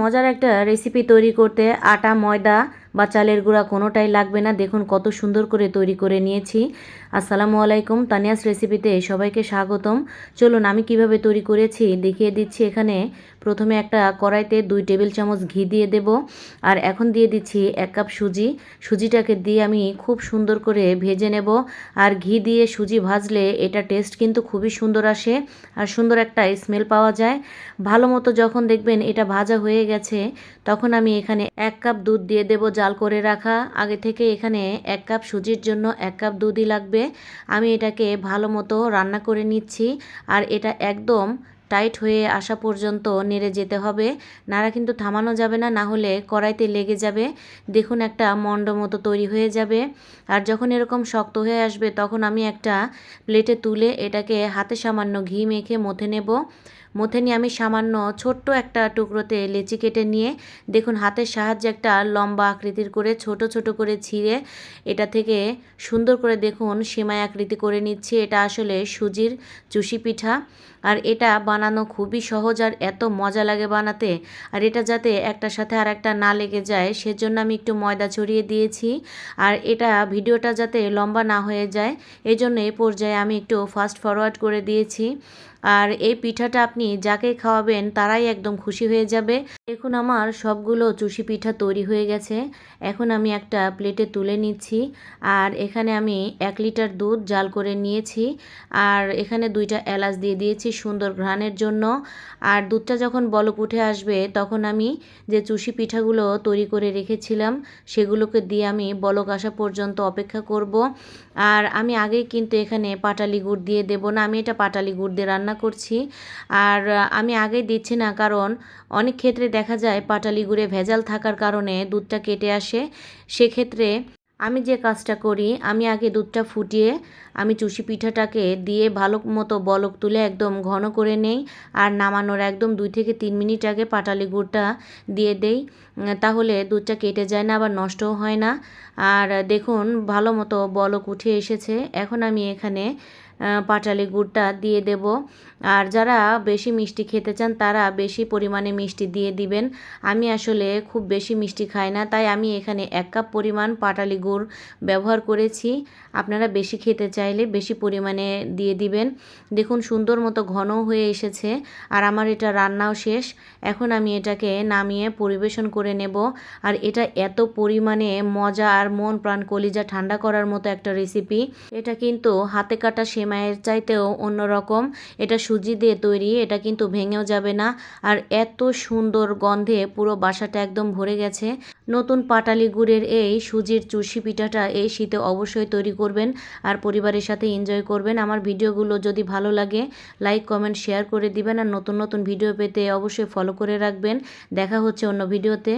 মজার একটা রেসিপি তৈরি করতে। আটা, ময়দা বা চালের গুঁড়া কোনোটাই লাগবে না। দেখুন কত সুন্দর করে তৈরি করে নিয়েছি। আসসালামু আলাইকুম, তানিয়াস রেসিপিতে সবাইকে স্বাগতম। চলুন আমি কীভাবে তৈরি করেছি দেখিয়ে দিচ্ছি এখানে প্রথমে একটা কড়াইতে দুই টেবিল চামচ ঘি দিয়ে দেব আর এখন দিয়ে দিচ্ছি এক কাপ সুজি। সুজিটাকে দিয়ে আমি খুব সুন্দর করে ভেজে নেব আর ঘি দিয়ে সুজি ভাজলে এটা টেস্ট কিন্তু খুবই সুন্দর আসে আর সুন্দর একটা স্মেল পাওয়া যায়। ভালো মতো যখন দেখবেন এটা ভাজা হয়ে গেছে, তখন আমি এখানে এক কাপ দুধ দিয়ে দেব জাল করে রাখা। আগে থেকে এখানে এক কাপ সুজির জন্য এক কাপ দুধই লাগবে। আমি এটাকে ভালো মতো রান্না করে নিচ্ছি আর এটা একদম টাইট হয়ে আসা পর্যন্ত নেড়ে যেতে হবে। নাড়া কিন্তু থামানো যাবে না না হলে কড়াইতে লেগে যাবে। দেখুন একটা মন্ড মতো তৈরি হয়ে যাবে। আর যখন এরকম শক্ত হয়ে আসবে, তখন আমি একটা প্লেটে তুলে এটাকে হাতে সামান্য ঘি মেখে মথে নেব। মথে নিয়ে আমি সামান্য ছোট্ট একটা টুকরোতে লেচি কেটে নিয়ে, দেখুন হাতের সাহায্যে একটা লম্বা আকৃতির করে ছোট ছোট করে ছিঁড়ে এটা থেকে সুন্দর করে দেখুন সেমাই আকৃতি করে নিচ্ছি। এটা আসলে সুজির চুষি পিঠা আর এটা বানানো খুবই সহজ আর এত মজা লাগে বানাতে। আর এটা যাতে একটার সাথে আর একটা না লেগে যায়, সেজন্য আমি একটু ময়দা ছড়িয়ে দিয়েছি। আর এটা ভিডিওটা যাতে লম্বা না হয়ে যায় এই জন্য এই পর্যায়ে আমি একটু ফাস্ট ফরওয়ার্ড করে দিয়েছি। আর এই পিঠাটা আপনি যাকে খাওয়াবেন তারাই একদম খুশি হয়ে যাবে। দেখুন আমার সবগুলো চুষি পিঠা তৈরি হয়ে গেছে। এখন আমি একটা প্লেটে তুলে নিচ্ছি আর এখানে আমি এক লিটার দুধ জাল করে নিয়েছি আর এখানে দুইটা এলাচ দিয়ে দিয়েছি সুন্দর ঘ্রাণের জন্য। আর দুধটা যখন বলক উঠে আসবে তখন আমি যে চুষি পিঠাগুলো তৈরি করে রেখেছিলাম সেগুলোকে দিয়ে আমি বলক আসা পর্যন্ত অপেক্ষা করব। আর আমি আগেই কিন্তু এখানে পাটালি গুড় দিয়ে দেবো না, আমি এটা পাটালি গুড় দিয়ে রান্না করছি। আর আমি আগে দিচ্ছি না, কারণ অনেক ক্ষেত্রে দেখা যায় পাটালি গুঁড়ে ভেজাল থাকার কারণে দুধটা কেটে আসে। সেক্ষেত্রে আমি যে কাজটা করি, আমি আগে দুধটা ফুটিয়ে আমি চুষি পিঠাটাকে দিয়ে ভালো মতো বলক তুলে একদম ঘন করে নেই আর নামানোর একদম দুই থেকে তিন মিনিট আগে পাটালি গুড়টা দিয়ে দেই, তাহলে দুধটা কেটে যায় না, আবার নষ্টও হয় না। আর দেখুন, ভালো মতো বলক উঠে এসেছে। এখন আমি এখানে পাটালি গুড়টা দিয়ে দেব। আর যারা বেশি মিষ্টি খেতে চান, তারা বেশি পরিমাণে মিষ্টি দিয়ে দিবেন। আমি আসলে খুব বেশি মিষ্টি খাই না, তাই আমি এখানে এক কাপ পরিমাণ পাটালি গুড় ব্যবহার করেছি। আপনারা বেশি খেতে চাইলে বেশি পরিমাণে দিয়ে দিবেন। দেখুন, সুন্দর মতো ঘন হয়ে এসেছে আর আমার এটা রান্নাও শেষ। এখন আমি এটাকে নামিয়ে পরিবেশন করে নেব। আর এটা এত পরিমাণে মজা আর মন প্রাণ কলিজা ঠান্ডা করার মতো একটা রেসিপি এটা কিন্তু হাতে কাটা সেমাইয়ের চাইতেও অন্যরকম। এটা সুজি দিয়ে তৈরি, এটা কিন্তু ভেঙেও যাবে না। আর এত সুন্দর গন্ধে পুরো বাসাটা একদম ভরে গেছে। নতুন পাটালি গুড়ের এই সুজির চুষি পিঠাটা এই শীতে অবশ্যই তৈরি করবেন। আর পরিবারের সাথে এনজয় করবেন। আমার ভিডিওগুলো যদি ভালো লাগে লাইক কমেন্ট শেয়ার করে দিবেন। আর নতুন নতুন ভিডিও পেতে অবশ্যই ফলো করে রাখবেন। দেখা হচ্ছে অন্য ভিডিওতে।